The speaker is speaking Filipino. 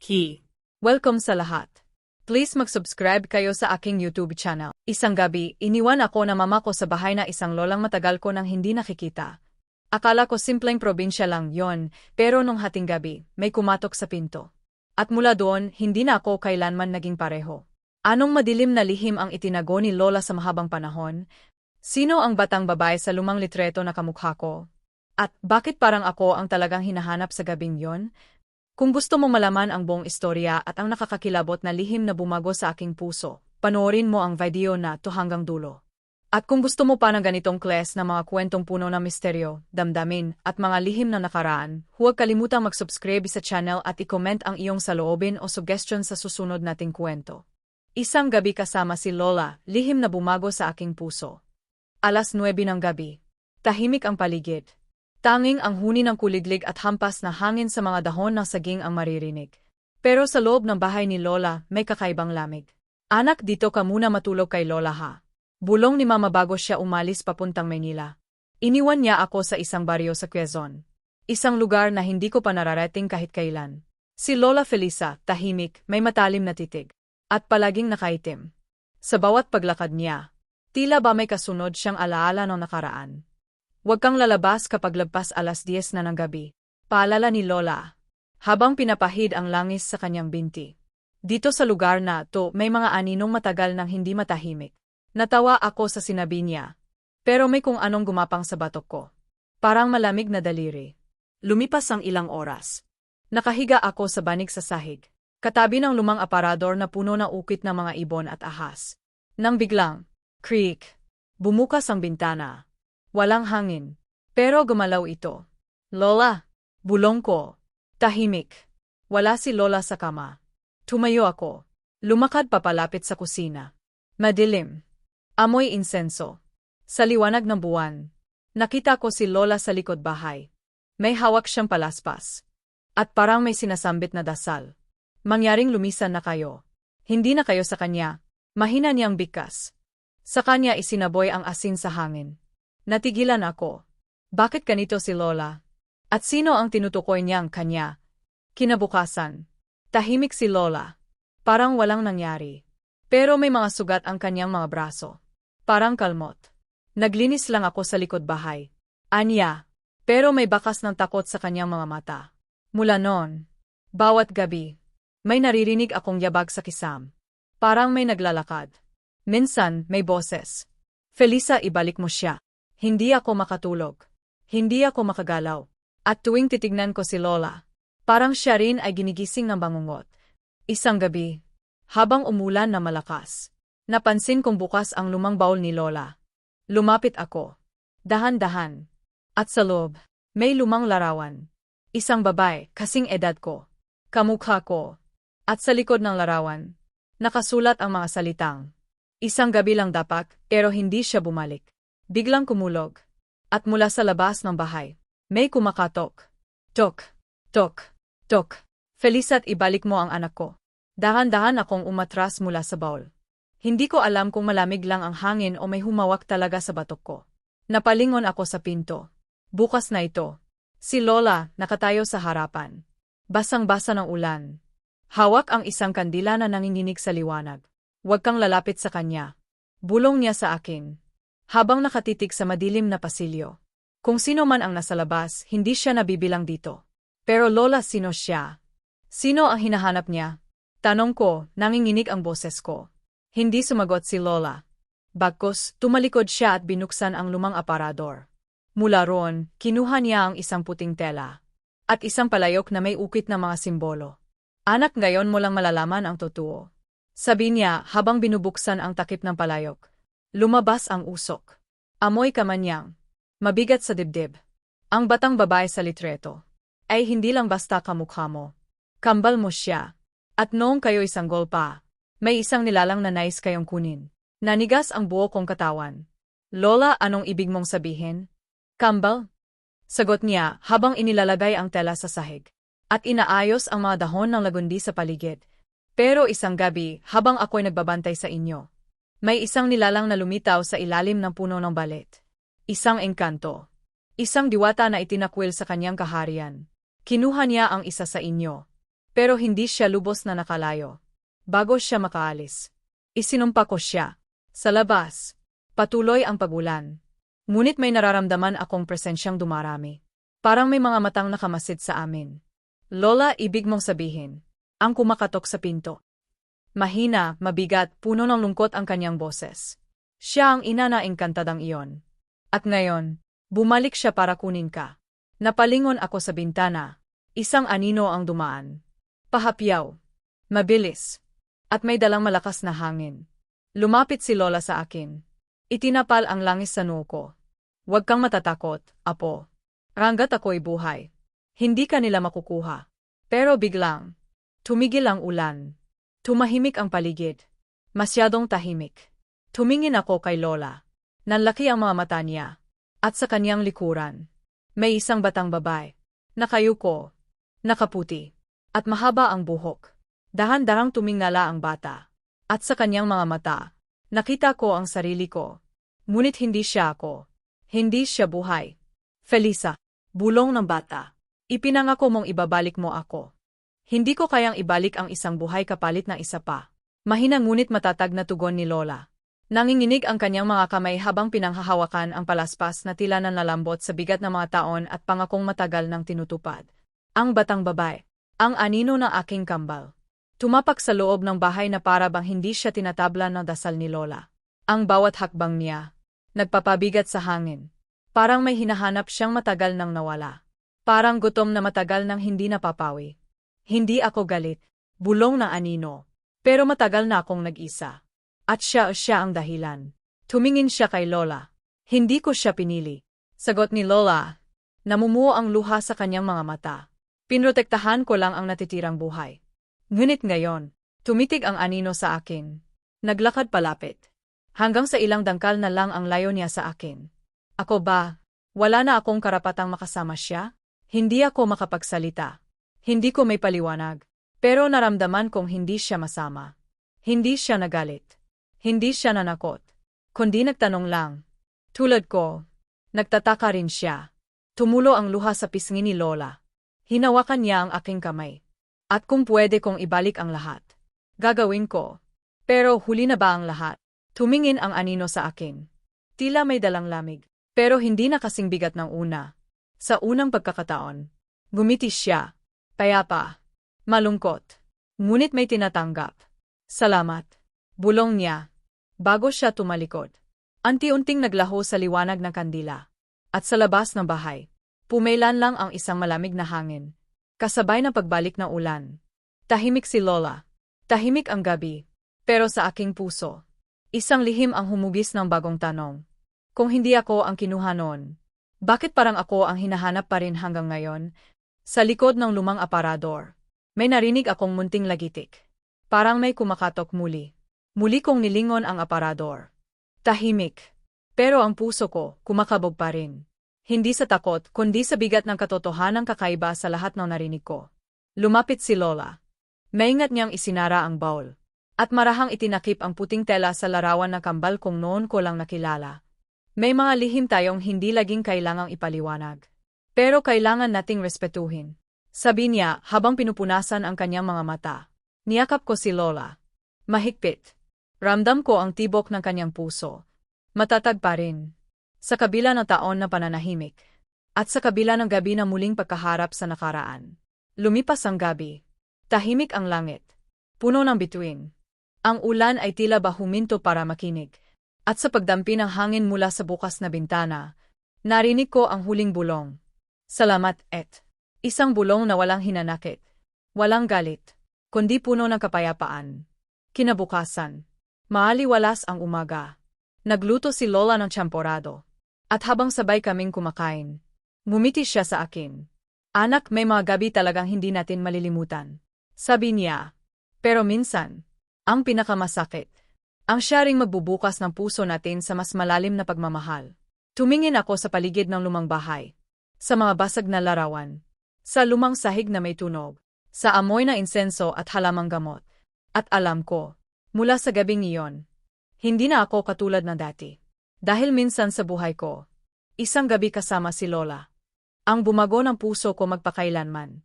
Key. Welcome sa lahat. Please mag-subscribe kayo sa aking YouTube channel. Isang gabi, iniwan ako na mama ko sa bahay na isang lolang matagal ko nang hindi nakikita. Akala ko simpleng probinsya lang yon, pero nung hating gabi, may kumatok sa pinto. At mula doon, hindi na ako kailanman naging pareho. Anong madilim na lihim ang itinago ni Lola sa mahabang panahon? Sino ang batang babae sa lumang litreto na kamukha ko? At bakit parang ako ang talagang hinahanap sa gabing yon? Kung gusto mo malaman ang buong istorya at ang nakakakilabot na lihim na bumago sa aking puso, panoorin mo ang video na to hanggang dulo. At kung gusto mo pa ng ganitong kles na mga kwentong puno ng misteryo, damdamin, at mga lihim na nakaraan, huwag kalimutang mag-subscribe sa channel at i-comment ang iyong saloobin o suggestion sa susunod nating kwento. Isang gabi kasama si Lola, lihim na bumago sa aking puso. Alas 9 ng gabi. Tahimik ang paligid. Tanging ang huni ng kuliglig at hampas na hangin sa mga dahon ng saging ang maririnig. Pero sa loob ng bahay ni Lola, may kakaibang lamig. Anak, dito ka muna matulog kay Lola ha. Bulong ni Mama bago siya umalis papuntang Maynila. Iniwan niya ako sa isang baryo sa Quezon. Isang lugar na hindi ko pa nararating kahit kailan. Si Lola Felisa, tahimik, may matalim na titig. At palaging nakaitim. Sa bawat paglakad niya, tila ba may kasunod siyang alaala ng nakaraan. Huwag kang lalabas kapag lagpas alas 10 na ng gabi. Paalala ni Lola. Habang pinapahid ang langis sa kanyang binti. Dito sa lugar na to may mga aninong matagal nang hindi matahimik. Natawa ako sa sinabi niya. Pero may kung anong gumapang sa batok ko. Parang malamig na daliri. Lumipas ang ilang oras. Nakahiga ako sa banig sa sahig. Katabi ng lumang aparador na puno ng ukit ng mga ibon at ahas. Nang biglang, creak, bumukas ang bintana. Walang hangin. Pero gumalaw ito. Lola! Bulong ko. Tahimik. Wala si Lola sa kama. Tumayo ako. Lumakad papalapit sa kusina. Madilim. Amoy insenso. Sa liwanag ng buwan. Nakita ko si Lola sa likod bahay. May hawak siyang palaspas. At parang may sinasambit na dasal. Mangyaring lumisan na kayo. Hindi na kayo sa kanya. Mahina niyang bikas. Sa kanya isinaboy ang asin sa hangin. Natigilan ako. Bakit ganito si Lola? At sino ang tinutukoy niyang kanya? Kinabukasan. Tahimik si Lola. Parang walang nangyari. Pero may mga sugat ang kanyang mga braso. Parang kalmot. Naglinis lang ako sa likod bahay. Anya. Pero may bakas ng takot sa kanyang mga mata. Mula noon, bawat gabi, may naririnig akong yabag sa kisam. Parang may naglalakad. Minsan, may boses. Felisa, ibalik mo siya. Hindi ako makatulog. Hindi ako makagalaw. At tuwing titignan ko si Lola, parang siya rin ay ginigising ng bangungot. Isang gabi, habang umulan na malakas, napansin kong bukas ang lumang baul ni Lola. Lumapit ako. Dahan-dahan. At sa loob, may lumang larawan. Isang babae, kasing edad ko. Kamukha ko. At sa likod ng larawan, nakasulat ang mga salitang. Isang gabi lang dapat, pero hindi siya bumalik. Biglang kumulog. At mula sa labas ng bahay, may kumakatok. Tok, tok, tok. Felisa't ibalik mo ang anak ko. Dahan-dahan akong umatras mula sa baul. Hindi ko alam kung malamig lang ang hangin o may humawak talaga sa batok ko. Napalingon ako sa pinto. Bukas na ito. Si Lola, nakatayo sa harapan. Basang-basa ng ulan. Hawak ang isang kandila na nanginginig sa liwanag. Huwag kang lalapit sa kanya. Bulong niya sa akin habang nakatitig sa madilim na pasilyo. Kung sino man ang nasa labas, hindi siya nabibilang dito. Pero Lola, sino siya? Sino ang hinahanap niya? Tanong ko, nanginginig ang boses ko. Hindi sumagot si Lola. Bagkos, tumalikod siya at binuksan ang lumang aparador. Mula roon, kinuha niya ang isang puting tela. At isang palayok na may ukit na mga simbolo. Anak ngayon mo lang malalaman ang totoo. Sabi niya habang binubuksan ang takip ng palayok. Lumabas ang usok. Amoy kamanyang. Mabigat sa dibdib. Ang batang babae sa litreto. Ay hindi lang basta kamukha mo. Kambal mo siya. At noong kayo isang pa, may isang nilalang na nais kayong kunin. Nanigas ang buo kong katawan. Lola, anong ibig mong sabihin? Kambal? Sagot niya habang inilalagay ang tela sa sahig. At inaayos ang mga dahon ng lagundi sa paligid. Pero isang gabi, habang ako'y nagbabantay sa inyo, may isang nilalang na lumitaw sa ilalim ng puno ng balet. Isang engkanto. Isang diwata na itinakwil sa kanyang kaharian. Kinuha niya ang isa sa inyo. Pero hindi siya lubos na nakalayo. Bago siya makaalis, isinumpa ko siya. Sa labas, patuloy ang pagulan. Ngunit may nararamdaman akong presensyang dumarami. Parang may mga matang nakamasid sa amin. Lola, ibig mong sabihin. Ang kumakatok sa pinto. Mahina, mabigat, puno ng lungkot ang kanyang boses. Siya ang ina na engkantadang iyon. At ngayon, bumalik siya para kunin ka. Napalingon ako sa bintana. Isang anino ang dumaan. Pahapyaw. Mabilis. At may dalang malakas na hangin. Lumapit si Lola sa akin. Itinapal ang langis sa noo ko. Huwag kang matatakot, apo. Ranggat ako'y buhay. Hindi ka nila makukuha. Pero biglang, tumigil ang ulan. Tumahimik ang paligid. Masyadong tahimik. Tumingin ako kay Lola. Nanlaki ang mga mata niya. At sa kanyang likuran, may isang batang babae. Nakayuko. Nakaputi. At mahaba ang buhok. Dahan-darang tumingala ang bata. At sa kanyang mga mata, nakita ko ang sarili ko. Ngunit hindi siya ako. Hindi siya buhay. Felisa, bulong ng bata. Ipinangako mong ibabalik mo ako. Hindi ko kayang ibalik ang isang buhay kapalit ng isa pa. Mahina ngunit matatag na tugon ni Lola. Nanginginig ang kanyang mga kamay habang pinanghahawakan ang palaspas na tila nanlalambot sa bigat ng mga taon at pangakong matagal ng tinutupad. Ang batang babae. Ang anino ng aking kambal. Tumapak sa loob ng bahay na para bang hindi siya tinatabla ng dasal ni Lola. Ang bawat hakbang niya, nagpapabigat sa hangin. Parang may hinahanap siyang matagal nang nawala. Parang gutom na matagal nang hindi napapawi. Hindi ako galit, bulong na anino. Pero matagal na akong nag-isa. At siya siya ang dahilan. Tumingin siya kay Lola. Hindi ko siya pinili. Sagot ni Lola. Namumuo ang luha sa kanyang mga mata. Pinrotektahan ko lang ang natitirang buhay. Ngunit ngayon, tumitig ang anino sa akin. Naglakad palapit. Hanggang sa ilang dangkal na lang ang layo niya sa akin. Ako ba, wala na akong karapatang makasama siya? Hindi ako makapagsalita. Hindi ko may paliwanag. Pero naramdaman kong hindi siya masama. Hindi siya nagalit. Hindi siya nanakot. Kundi nagtanong lang. Tulad ko, nagtataka rin siya. Tumulo ang luha sa pisngi ni Lola. Hinawakan niya ang aking kamay. At kung pwede kong ibalik ang lahat, gagawin ko. Pero huli na ba ang lahat? Tumingin ang anino sa akin. Tila may dalang lamig, pero hindi na kasing bigat ng una. Sa unang pagkakataon, gumiti siya. Payapa. Malungkot. Ngunit may tinatanggap. Salamat. Bulong niya. Bago siya tumalikod. Anti-unting naglaho sa liwanag ng kandila. At sa labas ng bahay, pumailan lang ang isang malamig na hangin. Kasabay ng pagbalik ng ulan. Tahimik si Lola. Tahimik ang gabi. Pero sa aking puso, isang lihim ang humugis ng bagong tanong. Kung hindi ako ang kinuha noon, bakit parang ako ang hinahanap pa rin hanggang ngayon? Sa likod ng lumang aparador, may narinig akong munting lagitik. Parang may kumakatok muli. Muli kong nilingon ang aparador. Tahimik. Pero ang puso ko, kumakabog pa rin. Hindi sa takot, kundi sa bigat ng katotohanang kakaiba sa lahat ng narinig ko. Lumapit si Lola. Maingat niyang isinara ang bowl. At marahang itinakip ang puting tela sa larawan ng kambal kung noon ko lang nakilala. May mga lihim tayong hindi laging kailangang ipaliwanag. Pero kailangan nating respetuhin. Sabi niya habang pinupunasan ang kanyang mga mata. Niyakap ko si Lola. Mahigpit. Ramdam ko ang tibok ng kanyang puso. Matatag pa rin. Sa kabila ng taon na pananahimik, at sa kabila ng gabi na muling pagkaharap sa nakaraan. Lumipas ang gabi. Tahimik ang langit. Puno ng bituin. Ang ulan ay tila ba huminto para makinig. At sa pagdampi ng hangin mula sa bukas na bintana, narinig ko ang huling bulong. Salamat, et. Isang bulong na walang hinanakit. Walang galit. Kundi puno ng kapayapaan. Kinabukasan. Maaliwalas ang umaga. Nagluto si Lola ng champorado. At habang sabay kaming kumakain, ngumiti siya sa akin. Anak, may mga gabi talagang hindi natin malilimutan. Sabi niya. Pero minsan, ang pinakamasakit, ang siya ring magbubukas ng puso natin sa mas malalim na pagmamahal. Tumingin ako sa paligid ng lumang bahay. Sa mga basag na larawan. Sa lumang sahig na may tunog. Sa amoy na insenso at halamang gamot. At alam ko, mula sa gabing iyon, hindi na ako katulad na dati. Dahil minsan sa buhay ko, isang gabi kasama si Lola. Ang bumago ng puso ko magpakailanman.